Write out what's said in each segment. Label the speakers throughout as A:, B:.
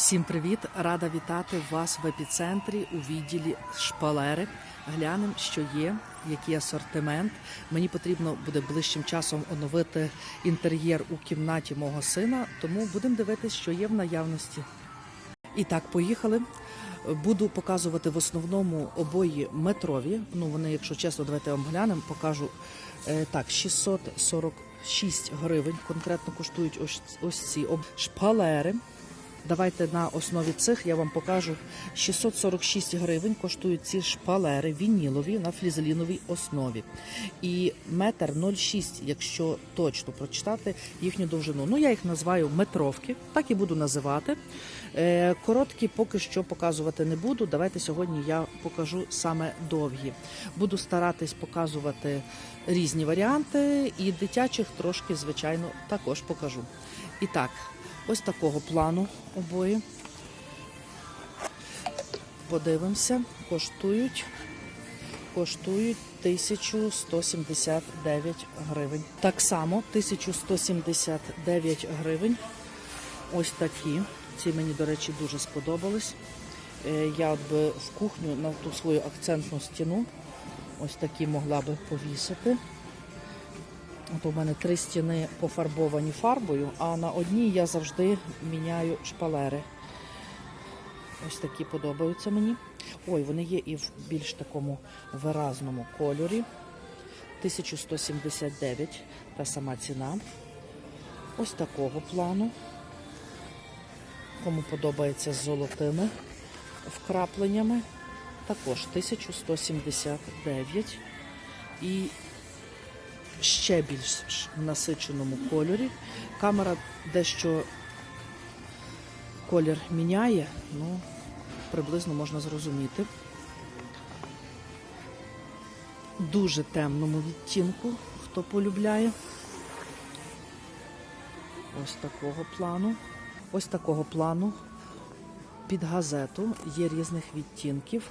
A: Всім привіт! Рада вітати вас в епіцентрі у відділі шпалери. Глянемо, що є, який асортимент. Мені потрібно буде ближчим часом оновити інтер'єр у кімнаті мого сина, тому будемо дивитися, що є в наявності. І так, поїхали. Буду показувати в основному обої метрові. Ну, вони, якщо чесно, давайте вам глянемо, покажу. Е, так, 646 гривень конкретно коштують ось, ось ці шпалери. Давайте на основі цих я вам покажу 646 гривень коштують ці шпалери вінілові на флізеліновій основі. І метр 0,6, якщо точно прочитати їхню довжину. Ну, я їх називаю метровки, так і буду називати. Е, Короткі поки що показувати не буду. Давайте сьогодні я покажу саме довгі. Буду старатись показувати різні варіанти, і дитячих трошки, звичайно, також покажу. І так, ось такого плану обої. Подивимося, коштують. Коштують 1179 гривень. Так само 1179 гривень. Ось такі. Ці мені, до речі, дуже сподобались. Е, Я от би в кухню на ту свою акцентну стіну ось такі могла би повісити. От у мене три стіни пофарбовані фарбою, а на одній я завжди міняю шпалери. Ось такі подобаються мені. Ой, вони є і в більш такому виразному кольорі. 1179 та сама ціна. Ось такого плану. Кому подобається з золотими вкрапленнями. Також 1179. І ще більш в насиченому кольорі. Камера дещо колір міняє, ну, приблизно можна зрозуміти. Дуже темному відтінку, хто полюбляє. Ось такого плану. Ось такого плану. Під газету є різних відтінків,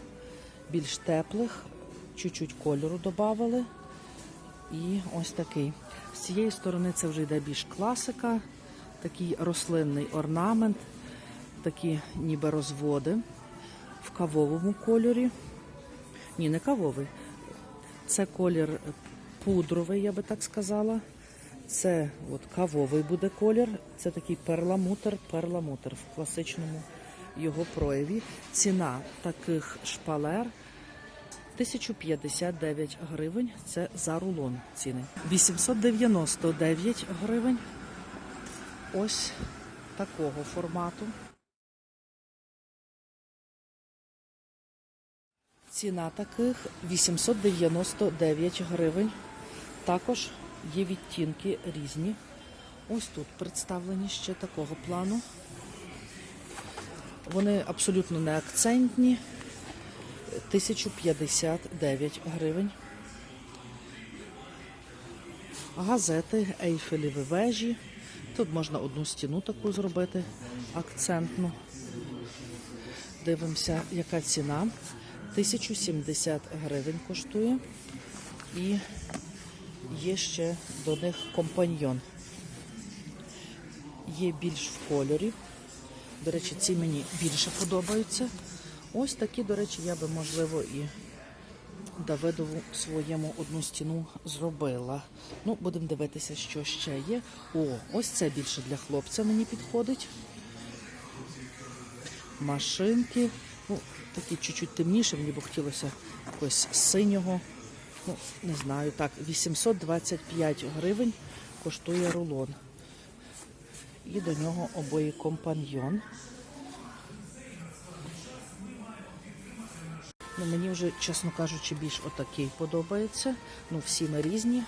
A: більш теплих, чуть-чуть кольору додавали. І ось такий. З цієї сторони це вже йде більш класика, такий рослинний орнамент, такі ніби розводи в кавовому кольорі. Ні, не кавовий. Це колір пудровий, я би так сказала. Це от кавовий буде колір. Це такий перламутр, перламутр в класичному його прояві. Ціна таких шпалер 1059 гривень. Це за рулон ціни. 899 гривень. Ось такого формату. Ціна таких 899 гривень. Також є відтінки різні. Ось тут представлені ще такого плану. Вони абсолютно не акцентні. 1059 гривень. Газети, ейфелеві вежі. Тут можна одну стіну таку зробити акцентну. Дивимося, яка ціна. 1070 гривень коштує. І є ще до них компаньйон. Є більш в кольорі. До речі, ці мені більше подобаються. Ось такі, до речі, я би, можливо, і Давидову своєму одну стіну зробила. Ну, будемо дивитися, що ще є. О, ось це більше для хлопця мені підходить. Машинки. Ну, такі чуть-чуть темніше, мені б хотілося якогось синього. Ну, не знаю, так, 825 гривень коштує рулон. І до нього обоє компаньйон. Ну, мені вже, чесно кажучи, більш отакий подобається. Ну, всі ми різні,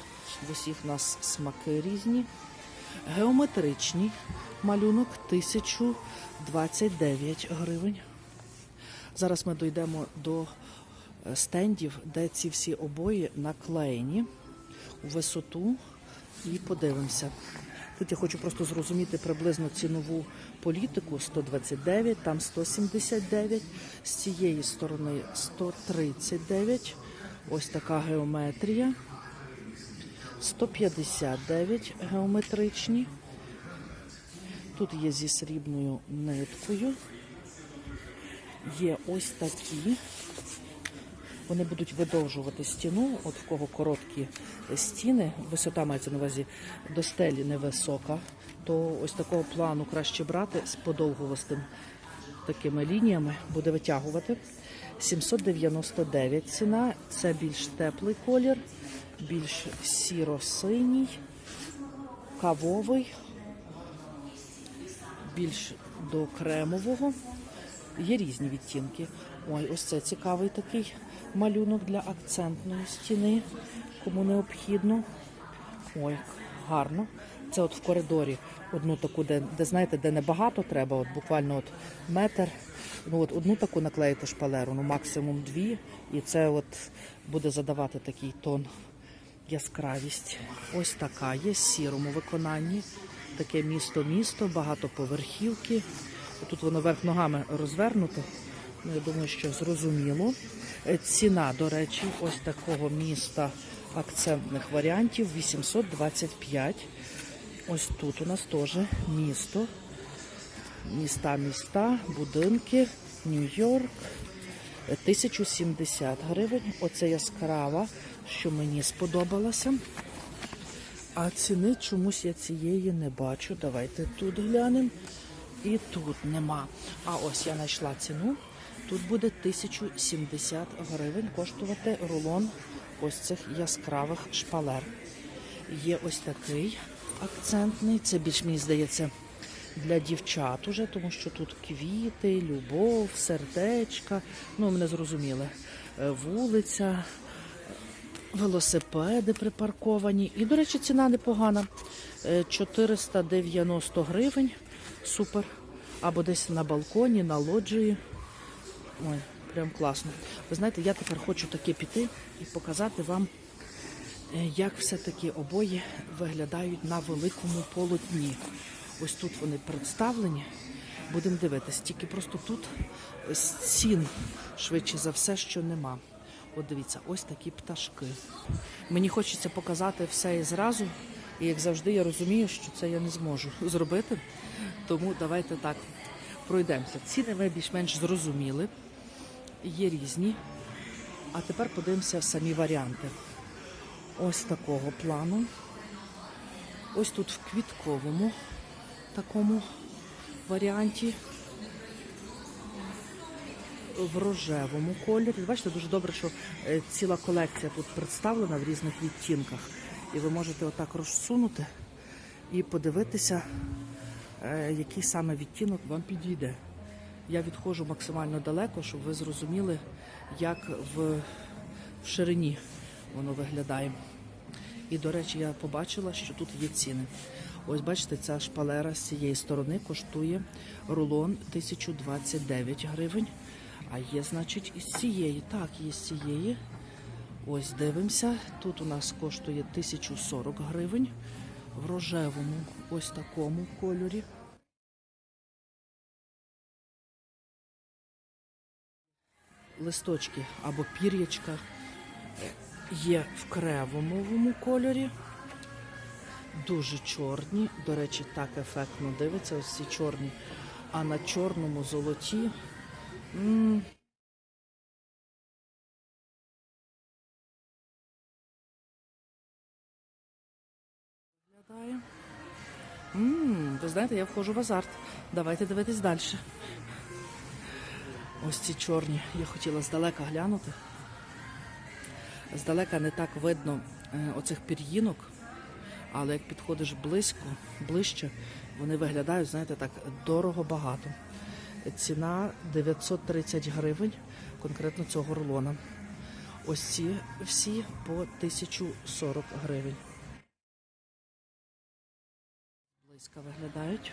A: в усіх нас смаки різні. Геометричний малюнок 1029 гривень. Зараз ми дійдемо до е, стендів, де ці всі обої наклеєні у висоту і подивимося. Тут я хочу просто зрозуміти приблизно цінову політику 129, там 179, з цієї сторони 139. Ось така геометрія. 159 геометричні. Тут є зі срібною ниткою. Є ось такі. Вони будуть видовжувати стіну, от в кого короткі стіни, висота мається на увазі до стелі невисока, то ось такого плану краще брати з подовгувастим такими лініями, буде витягувати. 799 ціна, це більш теплий колір, більш сіро-синій, кавовий, більш до кремового. Є різні відтінки. Ой, ось це цікавий такий малюнок для акцентної стіни, кому необхідно. Ой, гарно. Це от в коридорі одну таку, де, де знаєте, де небагато треба, от буквально от метр. Ну от одну таку наклеїти шпалеру, ну максимум дві. І це от буде задавати такий тон яскравість. Ось така є в сірому виконанні. Таке місто-місто, багатоповерхівки. Тут воно верх ногами розвернуто. Ну, я думаю, що зрозуміло. Е, Ціна, до речі, ось такого міста акцентних варіантів 825. Ось тут у нас теж місто. Міста, міста, будинки, Нью-Йорк. Е, 1070 гривень. Оце яскрава, що мені сподобалося. А ціни чомусь я цієї не бачу. Давайте тут глянемо. І тут нема. А ось я знайшла ціну. Тут буде 1070 гривень коштувати рулон ось цих яскравих шпалер. Є ось такий акцентний. Це більш мені здається для дівчат уже, тому що тут квіти, любов, сердечка. Ну, мене зрозуміли. Е, Вулиця, велосипеди припарковані. І, до речі, ціна непогана. Е, 490 гривень. Супер. Або десь на балконі, на лоджії. Ой, прям класно. Ви знаєте, я тепер хочу таки піти і показати вам, е, як все-таки обої виглядають на великому полотні. Ось тут вони представлені. Будемо дивитись. Тільки просто тут з цін швидше за все, що нема. От дивіться, ось такі пташки. Мені хочеться показати все і зразу. І як завжди, я розумію, що це я не зможу зробити. Тому давайте так пройдемося. Ціни ви більш-менш зрозуміли. Є різні. А тепер подивимося самі варіанти. Ось такого плану. Ось тут в квітковому такому варіанті. В рожевому кольорі. Бачите, дуже добре, що е, ціла колекція тут представлена в різних відтінках. І ви можете отак розсунути і подивитися, е, який саме відтінок вам підійде. Я відходжу максимально далеко, щоб ви зрозуміли, як в, в ширині воно виглядає. І, до речі, я побачила, що тут є ціни. Ось бачите, ця шпалера з цієї сторони коштує рулон 1029 гривень. А є, значить, із цієї. Так, є з цієї. Ось дивимося. Тут у нас коштує 1040 гривень. В рожевому, ось такому кольорі. Листочки або пір'ячка е, є в кремовому кольорі. Дуже чорні. До речі, так ефектно дивиться, ось ці чорні. А на чорному золоті. м. М, Ви знаєте, я входжу в азарт. Давайте дивитись далі. Ось ці чорні. Я хотіла здалека глянути. Здалека не так видно е, оцих пір'їнок, але як підходиш близько, ближче, вони виглядають, знаєте, так дорого багато. Ціна 930 гривень конкретно цього рулона. Ось ці всі по 1040 гривень. Близько виглядають.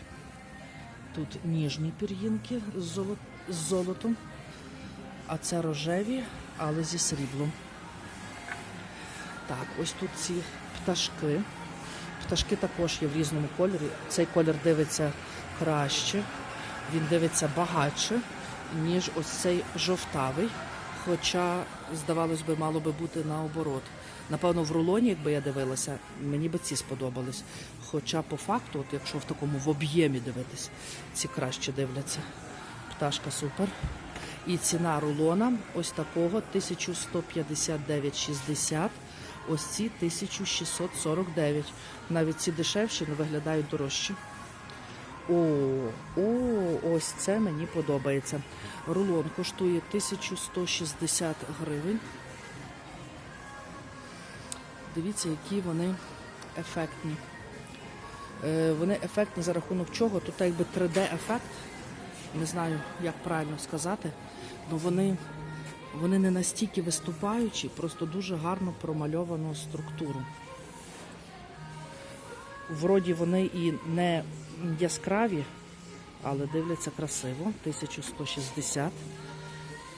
A: Тут ніжні пір'їнки з, золо- з золотом, а це рожеві, але зі сріблом. Так, ось тут ці пташки. Пташки також є в різному кольорі. Цей колір дивиться краще, він дивиться багатше, ніж ось цей жовтавий. Хоча, здавалось би, мало би бути наоборот. Напевно, в рулоні, якби я дивилася, мені би ці сподобались. Хоча по факту, от якщо в такому в об'ємі дивитись, ці краще дивляться. Пташка супер. І ціна рулона ось такого 1159,60. Ось ці 1649. Навіть ці дешевші, але виглядають дорожче. О, о, ось це мені подобається. Рулон коштує 1160 гривень. Дивіться, які вони ефектні. Е, вони ефектні за рахунок чого? Тут якби 3D-ефект. Не знаю, як правильно сказати. але вони, вони не настільки виступаючі, просто дуже гарно промальовану структуру. Вроді вони і не яскраві, але дивляться красиво. 1160.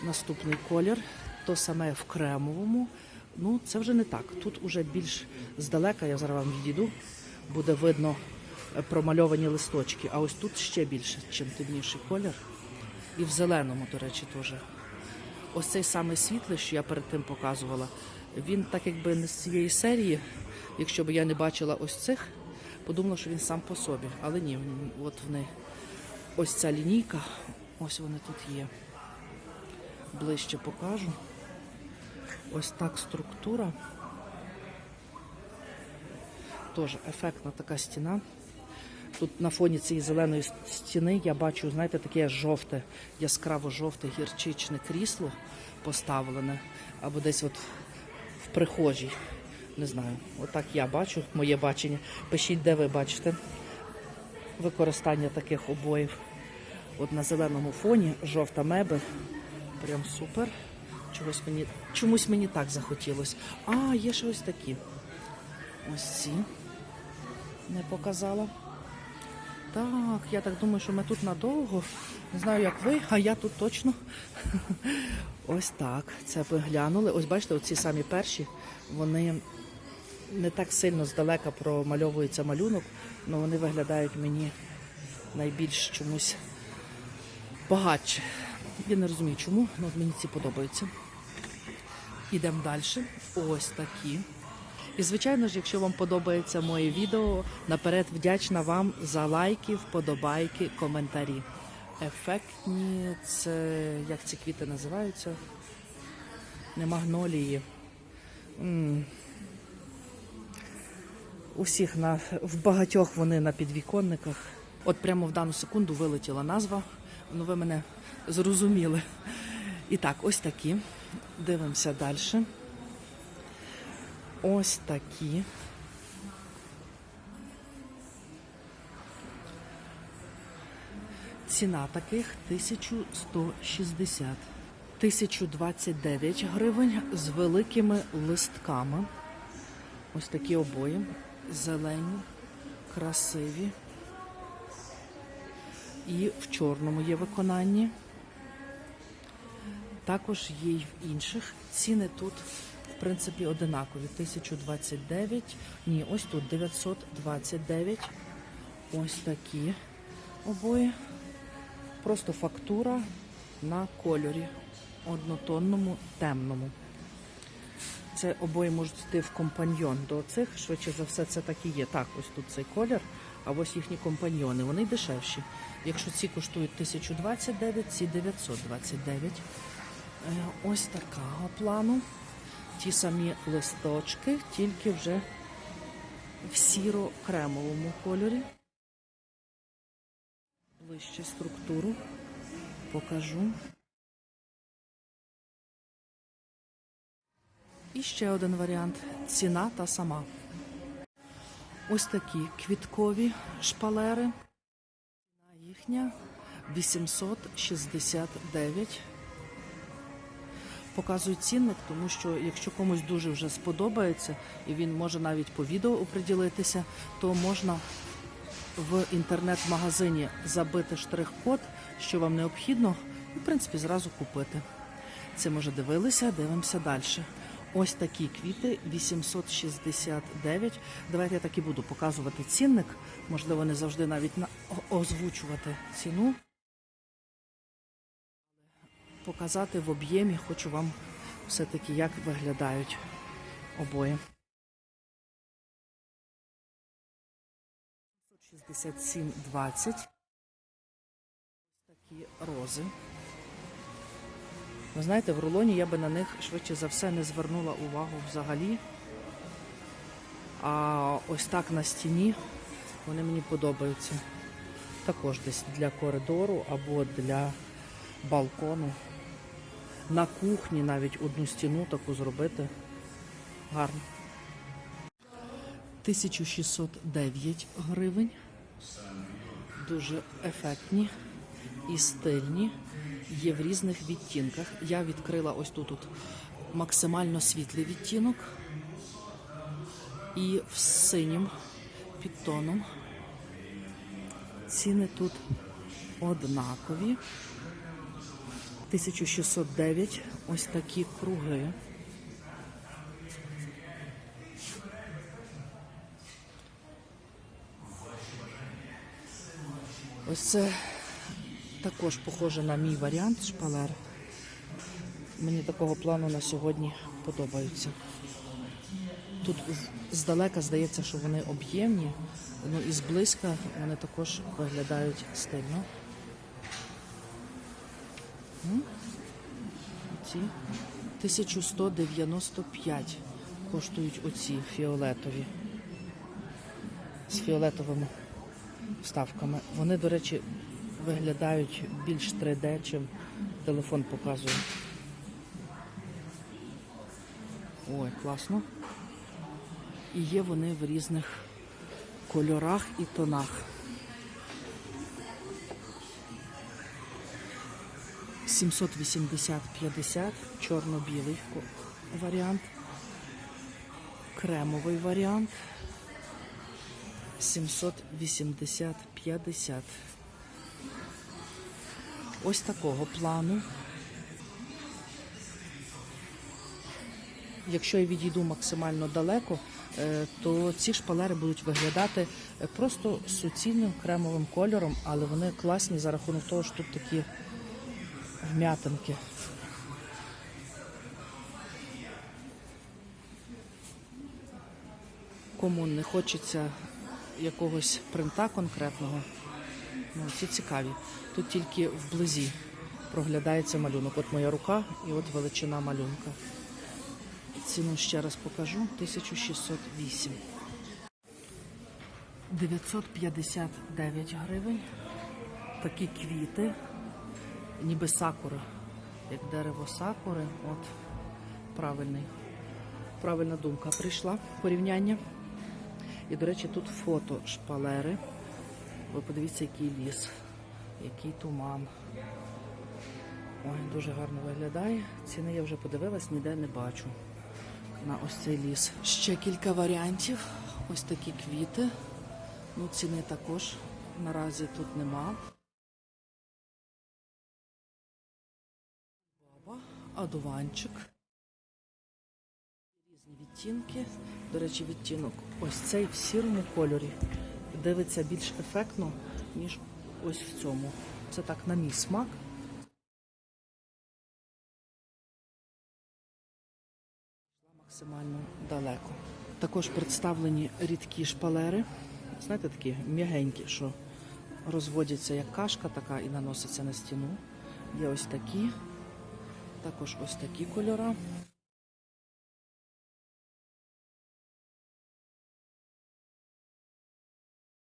A: Наступний колір. То саме в кремовому. Ну, це вже не так. Тут уже більш здалека, я зараз вам відійду, буде видно е, промальовані листочки. А ось тут ще більше, чим темніший колір. І в зеленому, до речі, теж. Ось цей самий світлий, що я перед тим показувала, він так якби не з цієї серії. Якщо б я не бачила ось цих, подумала, що він сам по собі. Але ні, от вони. Ось ця лінійка, ось вони тут є. Ближче покажу. Ось так структура. Теж ефектна така стіна. Тут на фоні цієї зеленої стіни я бачу, знаєте, таке жовте, яскраво-жовте гірчичне крісло поставлене, або десь от в прихожій. Не знаю, отак я бачу, моє бачення. Пишіть, де ви бачите використання таких обоїв. От на зеленому фоні жовта мебель. Прям супер. Чогось мені, чомусь мені так захотілося. А, є ще ось такі. Ось ці. Не показала. Так, я так думаю, що ми тут надовго. Не знаю, як ви, а я тут точно. Ось так. Це глянули. Ось бачите, оці самі перші, вони не так сильно здалека промальовується малюнок, але вони виглядають мені найбільш чомусь багатше. Я не розумію чому, але мені ці подобаються. Ідемо далі. Ось такі. І, звичайно ж, якщо вам подобається моє відео, наперед вдячна вам за лайки, вподобайки, коментарі. Ефектні, це як ці квіти називаються? Не магнолії. М. Усіх на в багатьох вони на підвіконниках. От прямо в дану секунду вилетіла назва. Ну ви мене зрозуміли. І так, ось такі. Дивимося далі. Ось такі. Ціна таких 1160. 1029 гривень з великими листками. Ось такі обої. Зелені, красиві. І в чорному є виконанні. Також є й в інших. Ціни тут, в принципі, одинакові. 1029. Ні, ось тут 929. Ось такі обої. Просто фактура на кольорі. Однотонному, темному. Це обої можуть йти в компаньйон до цих. Швидше за все, це так і є. Так, ось тут цей колір, а ось їхні компаньйони. Вони дешевші. Якщо ці коштують 1029, ці 929. Е, Ось такого плану. Ті самі листочки, тільки вже в сіро-кремовому кольорі. Ближче структуру покажу. І ще один варіант. Ціна та сама. Ось такі квіткові шпалери. Ціна їхня 869. Показую цінник, тому що якщо комусь дуже вже сподобається, і він може навіть по відео оприділитися, то можна в інтернет-магазині забити штрих-код, що вам необхідно, і в принципі зразу купити. Це може дивилися, дивимося далі. Ось такі квіти 869. Давайте я так і буду показувати цінник. Можливо, не завжди навіть на озвучувати ціну. Показати в об'ємі, хочу вам все-таки як виглядають. обоє. 67,20. Такі рози. Ви знаєте, в рулоні я би на них швидше за все не звернула увагу взагалі. А ось так на стіні вони мені подобаються. Також десь для коридору або для балкону. На кухні навіть одну стіну таку зробити. Гарно. 1609 гривень. Дуже ефектні і стильні. Є в різних відтінках. Я відкрила ось тут, тут максимально світлий відтінок. І в синім підтоном. Ціни тут однакові. 1609 ось такі круги. Ось це також похоже на мій варіант шпалер. Мені такого плану на сьогодні подобаються. Тут здалека здається, що вони об'ємні, ну і зблизька вони також виглядають стильно. Ці 1195 коштують оці фіолетові з фіолетовими вставками. Вони, до речі, виглядають більш 3D, чим телефон показує. Ой, класно. І є вони в різних кольорах і тонах. 780-50, чорно-білий варіант, кремовий варіант. 780-50. Ось такого плану. Якщо я відійду максимально далеко, е, то ці шпалери будуть виглядати е, просто суцільним кремовим кольором, але вони класні за рахунок того, що тут такі вм'ятинки. Кому не хочеться якогось принта конкретного, ну, ці цікаві. Тут тільки вблизі проглядається малюнок. От моя рука і от величина малюнка. Ціну ще раз покажу. 1608. 959 гривень. Такі квіти, ніби сакури. Як дерево сакури. От правильний. Правильна думка прийшла порівняння. І, до речі, тут фото шпалери. Ви подивіться, який ліс, який туман. Ой, дуже гарно виглядає. Ціни я вже подивилась, ніде не бачу. На ось цей ліс. Ще кілька варіантів. Ось такі квіти. Ну, ціни також наразі тут нема. Баба, одуванчик. Різні відтінки. До речі, відтінок ось цей в сірому кольорі. Дивиться більш ефектно, ніж ось в цьому. Це так на мій смак. максимально далеко. Також представлені рідкі шпалери. Знаєте, такі м'ягенькі, що розводяться як кашка така і наноситься на стіну. Є ось такі, також ось такі кольори.